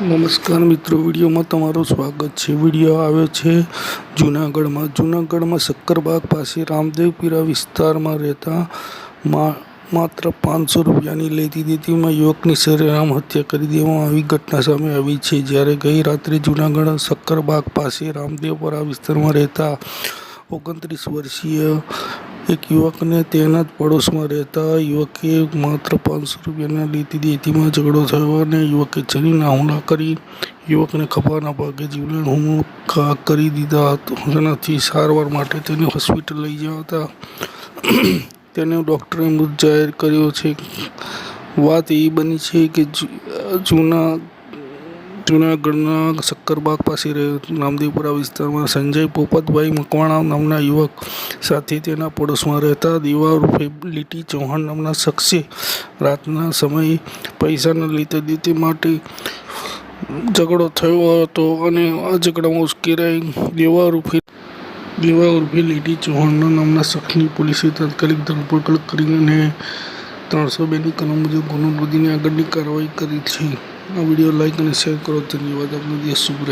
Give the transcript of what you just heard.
નમસ્કાર મિત્રો, વિડીયોમાં તમારું સ્વાગત છે. વીડિયો આવે છે જૂનાગઢમાં. જૂનાગઢમાં શક્કરબાગ પાસે રામદેવપીરા વિસ્તારમાં રહેતા માત્ર પાંચસો રૂપિયાની લેતી દેતીમાં યુવકની સરેરામ હત્યા કરી દેવામાં આવી ઘટના સામે આવી છે. જ્યારે ગઈ રાત્રે જૂનાગઢ શક્કરબાગ પાસે રામદેવપુરા વિસ્તારમાં રહેતા ઓગણત્રીસ વર્ષીય એક યુવકને તેના જ પડોશમાં રહેતા યુવકે માત્ર પાંચસો રૂપિયાના લીધી દેતીમાં ઝઘડો થયો અને યુવકે છરીના હુમલા કરી. યુવકને ખભાના ભાગે જીવલેણ હુમલો કરી દીધા હતા. જેનાથી સારવાર માટે તેને હોસ્પિટલ લઈ ગયા હતા. તેને ડૉક્ટરે મૃત જાહેર કર્યો છે. વાત એ બની છે કે જૂના જૂનાગઢના શક્કરબાગ પાસે રહે રામદેવપુરા વિસ્તારમાં સંજય પોપતભાઈ મકવાણા નામના યુવક સાથે તેના પડોશમાં રહેતા દેવા લીટી ચૌહાણ નામના શખ્સે રાતના સમયે પૈસાના લીધે દીધી માટે ઝઘડો થયો હતો અને આ ઝઘડામાં ઉશ્કેરાઈ દેવા ઉર્ફે દેવા ઉર્ફે લીટી ચૌહાણના નામના શખ્સની પોલીસે તાત્કાલિક ધરપકડ કરી અને ત્રણસો બેની કલમ મુજબ ગુનો નોંધીને આગળની કાર્યવાહી કરી છે. આ વીડિયો લાઈક અને શેર કરો. ધન્યવાદ. આપનો દિવસ શુભ રહે.